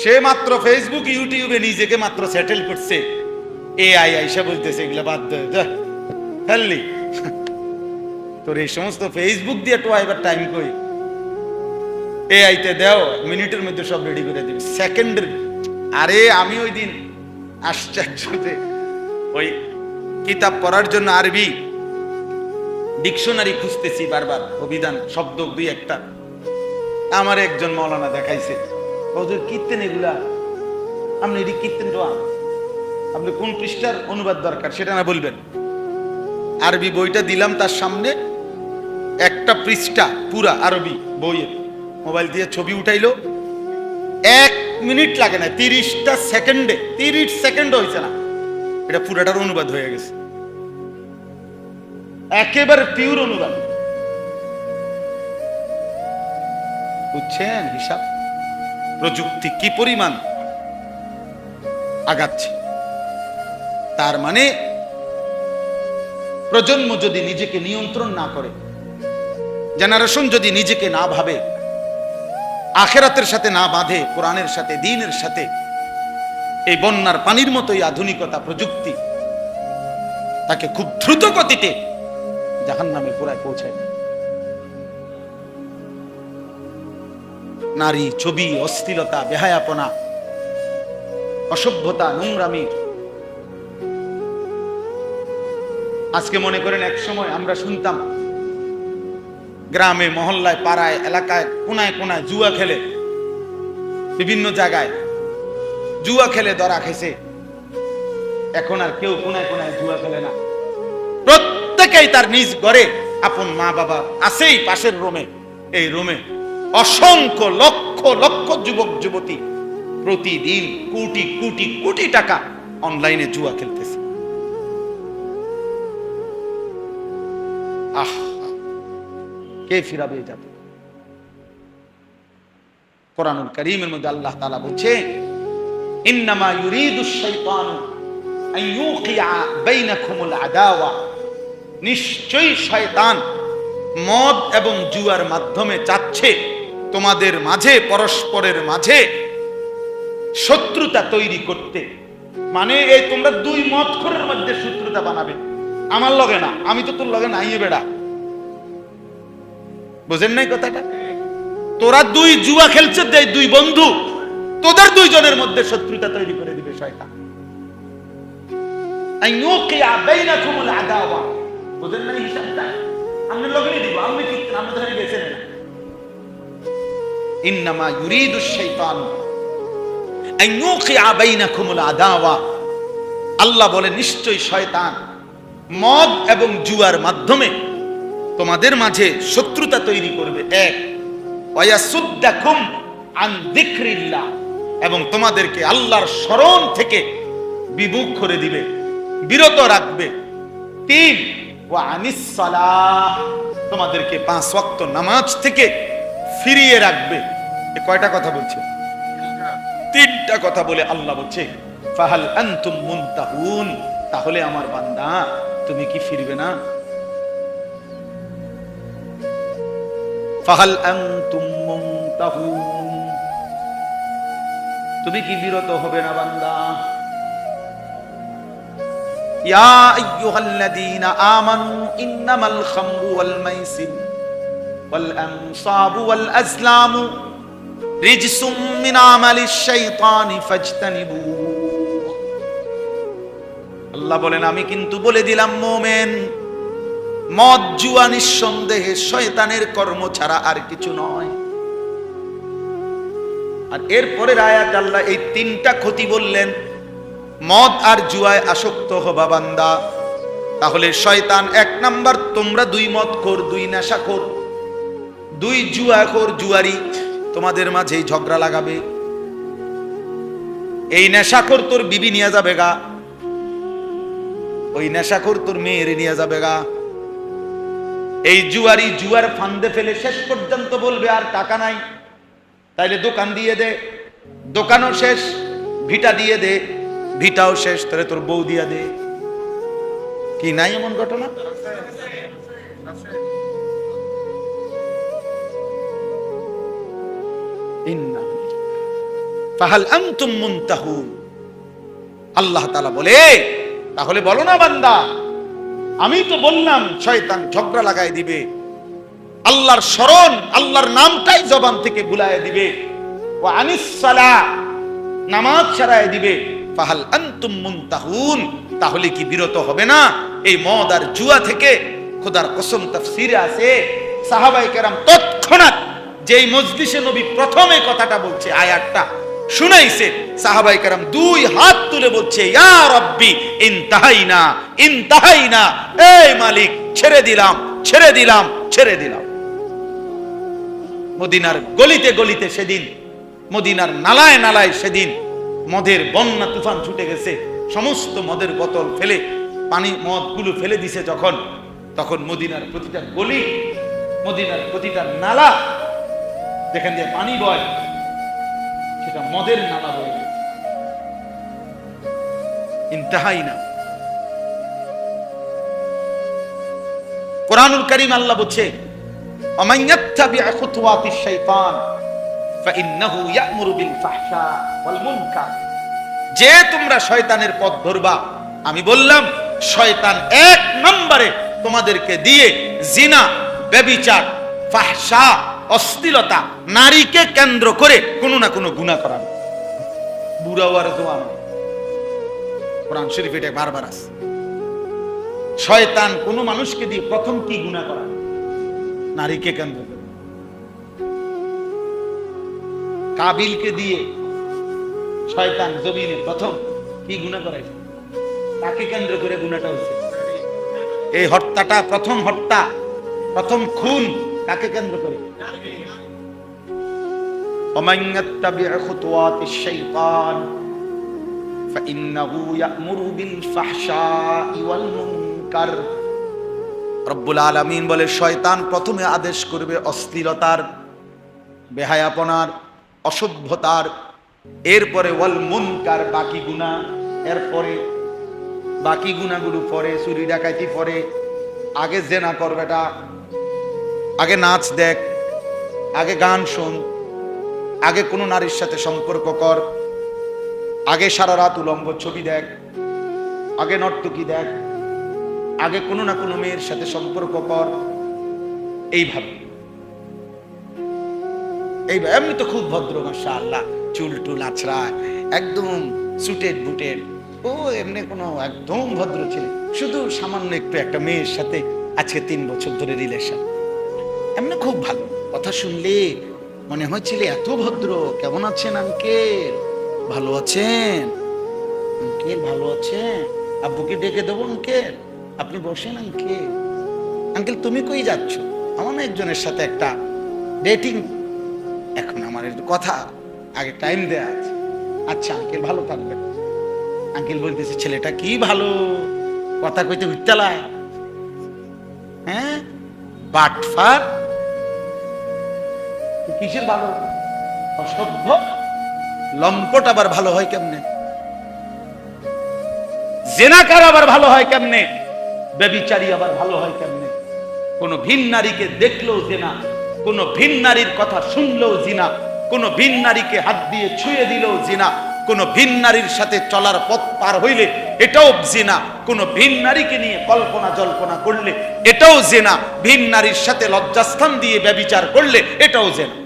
সে মাত্র ফেসবুক ইউটিউবে নিজেকে মাত্র সেটেল করছে। এ আই আইসা বলতেছে, এগুলা বাদ ফেললি। তোর এই সমস্ত ফেসবুক দিয়ে তো এবার টাইম কই? এ আইতে দেও মিনিটের মধ্যে সব রেডি করে দিবি। সেকেন্ডের আরে আমি ওই দিন আশ্চর্য যে ওই কিতাব পড়ার জন্য আরবি ডিকশনারি খুঁজতেছি বারবার, অভিধান, শব্দ দুই একটা। আমার একজন মৌলানা দেখাইছে। ওদের কীর্তেন এগুলা? আপনি এটি কীর্তেন তো আপনি কোন পৃষ্ঠার অনুবাদ দরকার সেটা না বলবেন। আরবি বইটা দিলাম তার সামনে, একটা পৃষ্ঠা পুরা আরবি বইয়ের। মোবাইল দিয়ে ছবি উঠাইলো। এক মিনিট লাগে না, তিরিশটা সেকেন্ডে, তিরিশ সেকেন্ড হয়েছে না। এটা পুরাটার অনুবাদ হয়ে গেছে। একেবারে পিওর অনুবাদ। বুঝছেন হিসাব? প্রযুক্তি কি পরিমাণ? আগাচ্ছে। তার মানে প্রজন্ম যদি নিজেকে নিয়ন্ত্রণ না করে জেনারেশন যদি নিজেকে না ভাবে, আখেরাতের সাথে না বাঁধে, কোরআনের সাথে, দিনের সাথে, এই বন্যার পানির মতোই আধুনিকতা প্রযুক্তি তাকে খুব দ্রুত গতিতে জাহান নামে পুরায় পৌঁছায় নারী, ছবি অস্থিরতা বেহায়াপনা, অসভ্যতা, নোংরামি। আজকে মনে করেন এক সময় আমরা শুনতাম, গ্রামে, মহল্লায়, পাড়ায়, এলাকায়, কোনায় কোনায় জুয়া খেলে, বিভিন্ন জায়গায় জুয়া খেলে ধরা খেছে এখন আর কেউ কোনায় কোনায় জুয়া খেলে না। প্রত্যেকেই তার নিজ ঘরে আপন মা বাবা আছেই পাশের রোমে। এই রোমে অসংখ্য লক্ষ লক্ষ যুবক, যুবতী প্রতিদিন কোটি কোটি কোটি টাকা অনলাইনে জুয়া খেলতেছে। আহ, কে ফিরাবে জাতি কোরআনুল করিমের মধ্যে আল্লাহ তাআলা বলছে ইন্নামা ইউরিদু শাইতানু আন ইউকিআ বাইনাকুমুল আদাওয়া। নিশ্চয়ই শয়তান মদ এবং জুয়ার মাধ্যমে চাচ্ছে তোমাদের মাঝে, পরস্পরের মাঝে শত্রুতা তৈরি করতে। মানে এই তোমরা দুই মদ খোরের মধ্যে শত্রুতা বানাবে। আমার লগে না, আমি তো তোর লগে নাই বেড়া। বুঝেন নাই কথাটা? তোরা দুই জুয়া খেলছে দে দুই বন্ধু, তোদের দুইজনের মধ্যে শত্রুতা তৈরি করে দিবে শয়তান। বুঝেন নাই হিসাবটা? আমি লগেই দিব আমি কি আমি ধরে ইন্নামা ইউরিদু শাইতান। আল্লাহ বলে, নিশ্চয়ই শয়তান মদ এবং জুয়ার মাধ্যমে তোমাদের মাঝে শত্রুতা তৈরি করবে। এক ওয়াসুদ্দাকুম আন যিকরিল্লাহ। এবং তোমাদেরকে আল্লাহর স্মরণ থেকে বিমুখ করে দিবে, বিরত রাখবে। তিন ওয়া আনিস তোমাদেরকে পাঁচ ওয়াক্ত নামাজ থেকে ফিরিয়ে রাখবে। কয়টা কথা বলছে? তিনটা কথা বলে আল্লাহ বলছে, ফাহাল আনতুম মুনতাহুন তাহলে আমার বান্দা, তুমি কি ফিরবে না? ফাহাল আনতুম মুনতাহুন তুমি কি বিরত হবে না বান্দা? ইয়া আইয়ুহাল্লাযীনা আমানু ইন্নামাল খামরু ওয়াল মাইসির ওয়াল আনসাবু ওয়াল আজলামু আল্লাহ বলেন, আমি কিন্তু বলে দিলাম, মোমেন, মদ, জুয়া, নিঃসন্দেহে শয়তানের কর্ম ছাড়া আর কিছু নয়। আর এরপরে আয়াত আল্লাহ এই তিনটা ক্ষতি বললেন, মদ আর জুয়ায় আসক্ত হবা বান্দা। তাহলে শয়তান এক নাম্বার, তোমরা দুই মদ কর দুই নেশা কর দুই জুয়া কর জুয়ারি। তোমাদের মাঝেই ঝগড়া লাগাবে। এই নেশাখোর তোর বিবি নিয়ে যাবে গা। ওই নেশাখোর তোর মেয়েরে নিয়ে যাবে গা। এই জুয়ারি জুয়ার ফান্দে ফেলে শেষ পর্যন্ত বলবে, আর টাকা নাই। তাইলে দোকান দিয়ে দে। দোকানও শেষ, ভিটা দিয়ে দে। ভিটাও শেষ, তাহলে তোর বউ দিয়া দে। কি নাই এমন ঘটনা? আনতুম আল্লাহ বলে, তাহলে বলো না বান্দা, আমি তো বললাম শয়তান ঝগড়া লাগায় দিবে। আল্লাহর স্মরণ, আল্লাহর নামটাই জবান থেকে ভুলায় দিবে। ও আনিস সালাহ নামাজ ছাড়ায় দিবে। ফাহাল আনতুম মুনতাহুন, তাহলে কি বিরত হবে না? এই মদ আর জুয়া থেকে খোদার কসম তাফসিরে আছে। সাহাবাই কেরাম তৎক্ষণাৎ যেই মজলিসে নবী প্রথমে কথাটা বলছে, আয়াতটা শুনাইছে, সাহাবাই কেরাম দুই হাত তুলে বলছে, ইয়া রব্বি ইনতাহাইনা ইনতাহাইনা এই মালিক, ছেড়ে দিলাম ছেড়ে দিলাম ছেড়ে দিলাম। মদিনার গলিতে গলিতে সেদিন, মদিনার নালায় নালায় সেদিন মদের বন্যা তুফান ছুটে গেছে, সমস্ত মদের বোতল ফেলে, পানি মদগুলো ফেলে দিছে যখন, তখন মদিনার প্রতিটা গলি, মদিনার প্রতিটা নালা যেখান দিয়ে পানি বয়, সেটা মদের নালা হয়ে গেছে না। কোরআনুল করিম আল্লাহ বলছে অমাইয়াত্তাবি শাইতান যে তোমরা শয়তানের পথ ধরবা, আমি বললাম, শয়তান এক নম্বরে তোমাদেরকে দিয়ে জিনা ব্যভিচার ফাহশা অশ্লীলতা নারীকে কেন্দ্র করে কোনো না কোনো গুণা করানো বুড়াও আর জোয়ান কোরআন শরীফ এটা বারবার আছে। শয়তান কোন মানুষকে দিয়ে প্রথম কি গুণা করা? নারীকে কেন্দ্র করে। কাবিলকে দিয়ে শয়তান জমিনে প্রথম কি গুণা করাইছে তাকে কেন্দ্র করে গুণাটা হচ্ছে এই হত্যাটা প্রথম হত্যা প্রথম খুন কাকে কেন্দ্র করে ومن يتبع خطوات الشيطان فإنه يأمر بالفحشاء والمنكر রব্বুল আলামিন বলে শয়তান প্রথমে আদেশ করবে অশ্লীলতার বেহায়াপনার অসভ্যতার এরপরে ওয়াল মুনকার বাকি গুণা এরপরে বাকি গুণাগুলো পরে চুরি ডাকাইতি পরে আগে জেনা কর বেটা আগে নাচ দেখ, আগে গান শোন, আগে কোনো নারীর সাথে সম্পর্ক কর, আগে সারা রাত উলঙ্গ ছবি দেখ, আগে নর্তকী দেখ, আগে কোনো না কোনো মেয়ের সাথে সম্পর্ক কর। এইভাবে। এইভাবে। এমনি তো খুব ভদ্র মাসা আল্লাহ চুল টুল আছড়া একদম সুটেড বুটেড ও, এমনি কোনো একদম ভদ্র ছিল। শুধু সামান্য একটু একটা মেয়ের সাথে আজকে তিন বছর ধরে রিলেশন এমনি খুব ভালো। কথা শুনলে মনে হয়েছিল এত ভদ্র। কেমন আছেন আঙ্কেল? ভালো আছেন? আঙ্কেল, ভালো আছেন? আব্বুকে ডেকে দেবো আঙ্কেল? আপনি বসেন আঙ্কেল। আঙ্কেল, তুমি কই যাচ্ছ? আমার একজনের সাথে একটা ডেটিং এখন আমার একটু কথা, আগে টাইম দেয়া আছে। আচ্ছা আঙ্কেল, ভালো থাকবেন। আঙ্কেল বলতেছে, ছেলেটা কি ভালো? কথা কইতে উত্তালায় হ্যাঁ? বাটফার? কিসের ভালো? অসভ্য? লম্পট আবার ভালো হয় কেমনে? জেনাকার আবার ভালো হয় কেমনে? ব্যবিচারী আবার ভালো হয় কেমনে? কোনো ভিন নারীকে দেখলেও জেনা, কোনো ভিন নারীর কথা শুনলেও জিনা, কোনো ভিন নারীকে হাত দিয়ে ছুঁয়ে দিলেও জিনা কোন ভিন নারীর সাথে চলার পথ পার হইলে এটাও জেনা। কোন ভিন নারীকে নিয়ে কল্পনা জল্পনা করলে এটাও জেনা। ভিন নারীর সাথে লজ্জাস্থান দিয়ে ব্যবিচার করলে এটাও জেনা।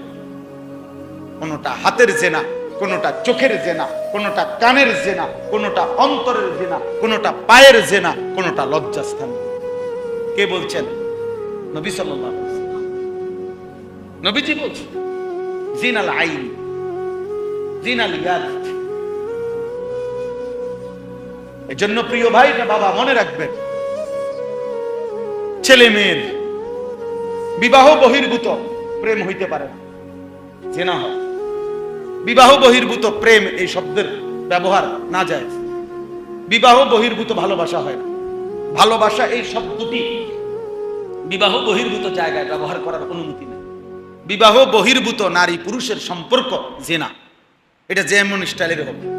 কোনোটা হাতের জেনা, কোনটা চোখের জেনা, কোনোটা কানের জেনা, কোনোটা অন্তরের জেনা, কোনোটা পায়ের জেনা, কোনোটা লজ্জাস্থান। কে বলছেন? নবী সাল্লাল্লাহু আলাইহি। নবীজি বলছেন, জিনাল আইন, জিনাল ইয়াদ। এজন্য প্রিয় ভাই না বাবা মনে রাখবেন, ছেলে মেয়ের বিবাহ বহির্ভূত প্রেম হইতে পারে না। হয় বিবাহ বহির্ভূত প্রেম এই শব্দের ব্যবহার না যায়। বিবাহ বহির্ভূত ভালোবাসা হয় না। ভালোবাসা এই শব্দটি বিবাহ বহির্ভূত জায়গায় ব্যবহার করার অনুমতি নেই। বিবাহ বহির্ভূত নারী পুরুষের সম্পর্ক জেনা এটা যেমন স্টাইলের হবে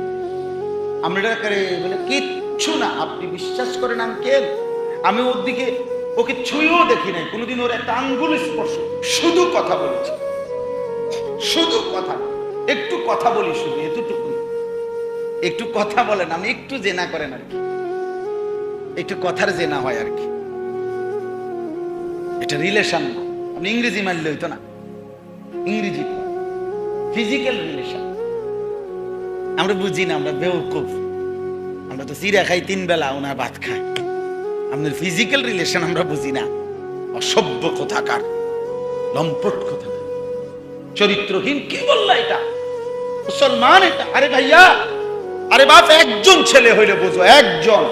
আমরা বলে, কিচ্ছু না, আপনি বিশ্বাস করেন আঙ্কেল, আমি ওর দিকে, ওকে ছুঁয়েও দেখি নাই। কোনোদিন ওর একটা আঙ্গুল স্পর্শ, শুধু কথা বলেছি। শুধু কথা একটু কথা বলি শুধু এতটুকু একটু কথা বলেন, আমি একটু জেনা করেন আর কি। একটু কথার জেনা হয় আর কি। এটা রিলেশন না। আপনি ইংরেজি মানলে হইতো না। ইংরেজি। ফিজিক্যাল রিলেশন আমরা বুঝি না, আমরা বেউকুফ আমরা তো চিরা খাই তিন বেলা ওনার ভাত খাই আপনার ফিজিক্যাল রিলেশন আমরা বুঝি না। অসভ্য কোথাকার, লম্পট কোথাকার। চরিত্রহীন কি বললা এটা? মুসলমান এটা? আরে ভাইয়া, আরে বাপ, একজন ছেলে হইলে বুঝো, একজন।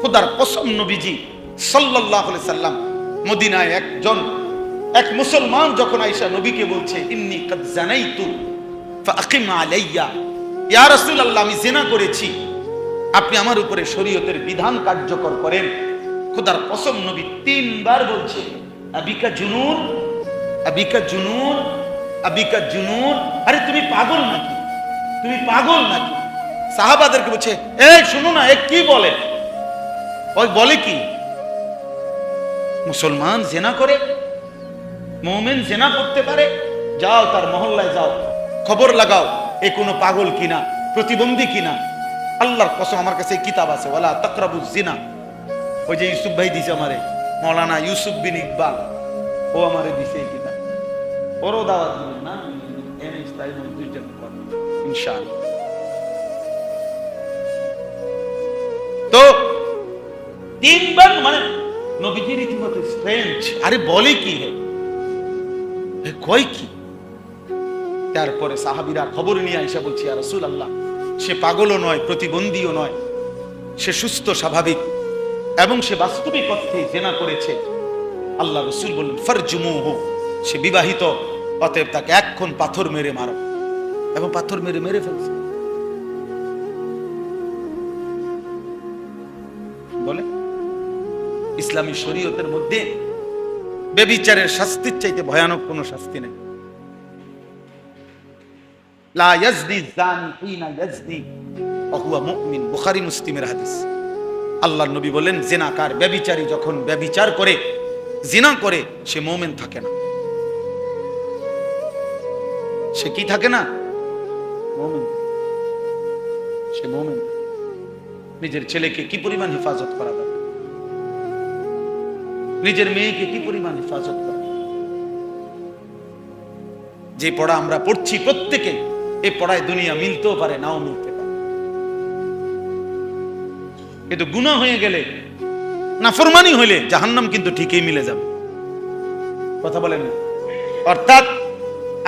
খুদার কসম নবীজি, সাল্লাল্লাহু সাল্লাম, মদিনায় একজন। এক মুসলমান যখন আয়েশা নবীকে বলছে, ইন্নী কাদ জানাইতু ফাকিম আলাইয়া। ইয়া রাসূলুল্লাহ, আমি জিনা করেছি। আপনি আমার উপরে শরীয়তের বিধান কার্যকর করেন। খুদার কসম নবী তিনবার বলছে, আবিকা জুনুন আবিকা জুনুন আবিকা জুনুন। আরে, তুমি পাগল নাকি? তুমি পাগল নাকি? সাহাবাদেরকে বলছে, এই, শুনো না, এ কি বলে? ওই বলে কি? মুসলমান জেনা করে, মোমেন জেনা করতে পারে? যাও তার মহল্লায় যাও, খবর লাগাও। এ কোনো পাগল কিনা? প্রতিবন্ধী কিনা? আল্লাহর কসম আমার কাছে কিতাব আছে। ওলা তকরাবু জিনা ওই যে ইউসুফ ভাই দিছে আমারে। মৌলানা ইউসুফ বিন ইকবাল। ও আমারে দিছে এই কিতাব। ওরও দাওয়াত দিবেন না? এম ইস্তাইনুল দুইজন ইনশাআল্লাহ। তো, তিনবার মানে নবীজি রীতিমতো স্ট্রেঞ্জ আরে বলে কি হে কয় কি? তারপরে সাহাবিরা খবর নিয়ে আইসা বলছি আর রসুল আল্লাহ সে পাগলও নয়, প্রতিবন্ধীও নয়, সে সুস্থ, স্বাভাবিক এবং সে বাস্তবিক অর্থে জেনা করেছে। আল্লাহ রসুল বললেন, ফরজুমুহ সে বিবাহিত, অতএব তাকে এক্ষণ পাথর মেরে মারো এবং পাথর মেরে মেরে ফেলছে। বলে, ইসলামী শরীয়তের মধ্যে বেবিচারের শাস্তির চাইতে ভয়ানক কোনো শাস্তি নেই। লা ইয়াজনি জানি হিনা ইয়াজনি ওহুয়া মুমিন, বুখারী, মুসলিমের হাদিস। আল্লাহর নবী বলেন, জেনাকার ব্যবিচারী যখন ব্যবিচার করে, জিনা করে, সে মুমিন থাকে না। সে কি থাকে না? মুমিন। সে মুমিন। নিজের ছেলেকে কি পরিমাণ হেফাজত করা দরকার? নিজের মেয়েকে কি পরিমাণ হেফাজত করা যে পড়া আমরা পড়ছি প্রত্যেকে এই পড়ায় দুনিয়া মিলতেও পারে, নাও মিলতে পারে। কিন্তু গুণা হয়ে গেলে না ফরমানি হইলে জাহান্নাম কিন্তু ঠিকই মিলে যাবে। কথা বলেন? অর্থাৎ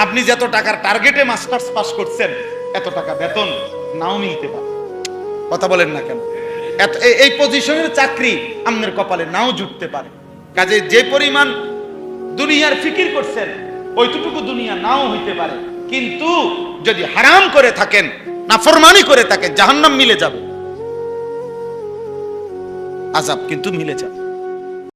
আপনি যত টাকার টার্গেটে মাস্টার্স পাস করছেন, এত টাকা বেতন নাও মিলতে পারে। কথা বলেন না কেন? এই পজিশনের চাকরি আপনার কপালে নাও জুটতে পারে। কাজে যে পরিমাণ দুনিয়ার ফিকির করছেন, ওইটুকু দুনিয়া নাও হইতে পারে। কিন্তু যদি হারাম করে থাকেন না ফরমানি করে থাকেন, জাহান্নাম মিলে যাবে। আজাব কিন্তু মিলে যাবে।